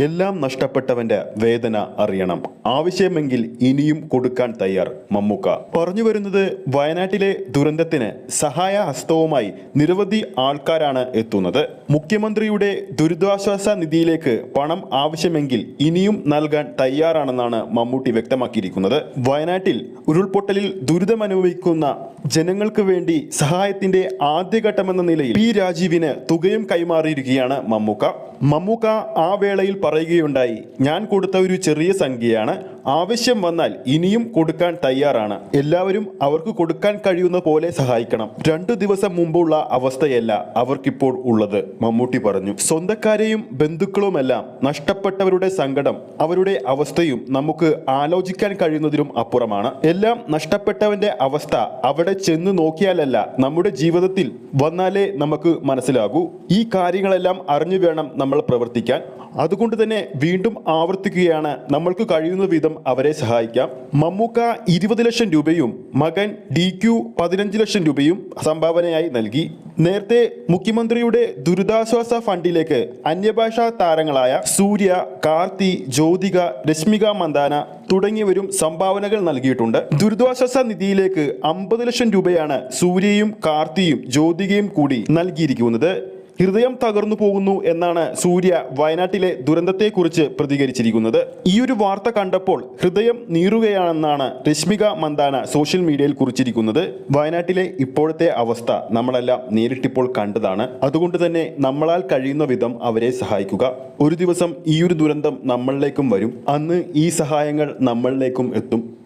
എല്ലാം നഷ്ടപ്പെട്ടവന്റെ വേദന അറിയണം. ആവശ്യമെങ്കിൽ ഇനിയും കൊടുക്കാൻ തയ്യാർ മമ്മൂക്ക. പറഞ്ഞു വരുന്നത് വയനാട്ടിലെ ദുരന്തത്തിന് സഹായ ഹസ്തവുമായി നിരവധി ആൾക്കാരാണ് എത്തുന്നത്. മുഖ്യമന്ത്രിയുടെ ദുരിതാശ്വാസ നിധിയിലേക്ക് പണം ആവശ്യമെങ്കിൽ ഇനിയും നൽകാൻ തയ്യാറാണെന്നാണ് മമ്മൂട്ടി വ്യക്തമാക്കിയിരിക്കുന്നത്. വയനാട്ടിൽ ഉരുൾപൊട്ടലിൽ ദുരിതമനുഭവിക്കുന്ന ജനങ്ങൾക്ക് വേണ്ടി സഹായത്തിന്റെ ആദ്യഘട്ടമെന്ന നിലയിൽ പി രാജീവിന് തുകയും കൈമാറിയിരിക്കുകയാണ് മമ്മൂക്ക. മമ്മൂക്ക ആ വേളയിൽ പറയുകയുണ്ടായി. ഞാൻ കൊടുത്ത ഒരു ചെറിയ സംഖ്യയാണ്. ആവശ്യം വന്നാൽ ഇനിയും കൊടുക്കാൻ തയ്യാറാണ്. എല്ലാവരും അവർക്ക് കൊടുക്കാൻ കഴിയുന്ന പോലെ സഹായിക്കണം. രണ്ടു ദിവസം മുമ്പുള്ള അവസ്ഥയല്ല അവർക്കിപ്പോൾ ഉള്ളത് മമ്മൂട്ടി പറഞ്ഞു. സ്വന്തക്കാരെയും ബന്ധുക്കളുമെല്ലാം നഷ്ടപ്പെട്ടവരുടെ സങ്കടം അവരുടെ അവസ്ഥയും നമുക്ക് ആലോചിക്കാൻ കഴിയുന്നതിലും അപ്പുറമാണ്. എല്ലാം നഷ്ടപ്പെട്ടവന്റെ അവസ്ഥ അവിടെ ചെന്ന് നോക്കിയാലല്ല നമ്മുടെ ജീവിതത്തിൽ വന്നാലേ നമുക്ക് മനസ്സിലാകൂ. ഈ കാര്യങ്ങളെല്ലാം അറിഞ്ഞു വേണം നമ്മൾ പ്രവർത്തിക്കാൻ. അതുകൊണ്ട് തന്നെ വീണ്ടും ആവർത്തിക്കുകയാണ്. നമ്മൾക്ക് കഴിയുന്ന വിധം അവരെ സഹായിക്കാം. മമ്മൂക്ക ഇരുപത് ലക്ഷം രൂപയും മകൻ ഡി ക്യു പതിനഞ്ച് ലക്ഷം രൂപയും സംഭാവനയായി നൽകി. നേരത്തെ മുഖ്യമന്ത്രിയുടെ ദുരിതാശ്വാസ ഫണ്ടിലേക്ക് അന്യഭാഷാ താരങ്ങളായ സൂര്യ കാർത്തി ജ്യോതിക രശ്മിക മന്ദാന തുടങ്ങിയവരും സംഭാവനകൾ നൽകിയിട്ടുണ്ട്. ദുരിതാശ്വാസ നിധിയിലേക്ക് അമ്പത് ലക്ഷം രൂപയാണ് സൂര്യയും കാർത്തിയും ജ്യോതികയും കൂടി നൽകിയിരിക്കുന്നത്. ഹൃദയം തകർന്നു പോകുന്നു എന്നാണ് സൂര്യ വയനാട്ടിലെ ദുരന്തത്തെക്കുറിച്ച് പ്രതികരിച്ചിരിക്കുന്നത്. ഈ ഒരു വാർത്ത കണ്ടപ്പോൾ ഹൃദയം നീറുകയാണെന്നാണ് രശ്മിക മന്ദാന സോഷ്യൽ മീഡിയയിൽ കുറിച്ചിരിക്കുന്നത്. വയനാട്ടിലെ ഇപ്പോഴത്തെ അവസ്ഥ നമ്മളെല്ലാം നേരിട്ടിപ്പോൾ കണ്ടതാണ്. അതുകൊണ്ട് തന്നെ നമ്മളാൽ കഴിയുന്ന വിധം അവരെ സഹായിക്കുക. ഒരു ദിവസം ഈ ഒരു ദുരന്തം നമ്മളിലേക്കും വരും. അന്ന് ഈ സഹായങ്ങൾ നമ്മളിലേക്കും എത്തും.